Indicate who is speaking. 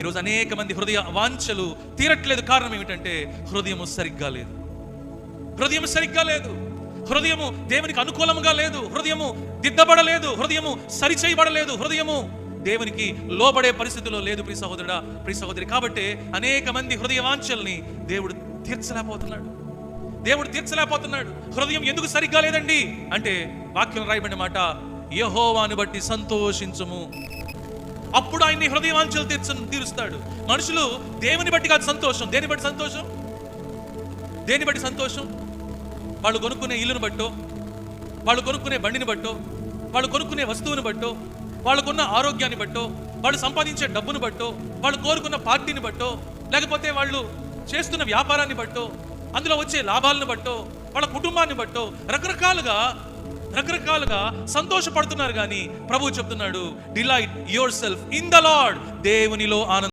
Speaker 1: ఈరోజు అనేక మంది హృదయ వాంఛలు తీరట్లేదు కారణం ఏమిటంటే హృదయము సరిగ్గా లేదు. హృదయం సరిగ్గా లేదు. హృదయము దేవునికి అనుకూలముగా లేదు. హృదయము దిద్దబడలేదు. హృదయము సరిచేయబడలేదు. హృదయము దేవునికి లోబడే పరిస్థితిలో లేదు ప్రి సహోదరుడా ప్రి సహోదరి. కాబట్టి అనేక మంది హృదయ వాంఛల్ని దేవుడు తీర్చలేకపోతున్నాడు. దేవుడు తీర్చలేకపోతున్నాడు. హృదయం ఎందుకు సరిగ్గా లేదండి? అంటే వాక్యం రాయబడిన మాట యహోవాను బట్టి సంతోషించము. అప్పుడు ఆయన హృదయవాంఛలు తీర్చ తీరుస్తాడు. మనుషులు దేవుని బట్టి కాదు సంతోషం. దేని బట్టి సంతోషం? దేని బట్టి సంతోషం? వాళ్ళు కొనుక్కునే ఇల్లును బట్టో వాళ్ళు కొనుక్కునే బండిని బట్టో వాళ్ళు కొనుక్కునే వస్తువుని బట్టో వాళ్ళకున్న ఆరోగ్యాన్ని బట్టో వాళ్ళు సంపాదించే డబ్బును బట్టో వాళ్ళు కోరుకున్న పార్టీని బట్టో లేకపోతే వాళ్ళు చేస్తున్న వ్యాపారాన్ని బట్టో అందులో వచ్చే లాభాలను బట్టో వాళ్ళ కుటుంబాన్ని బట్టో రకరకాలుగా రకరకాలుగా సంతోషపడుతున్నారు కానీ ప్రభు చెప్తున్నాడు delight yourself in the Lord దేవునిలో ఆనంద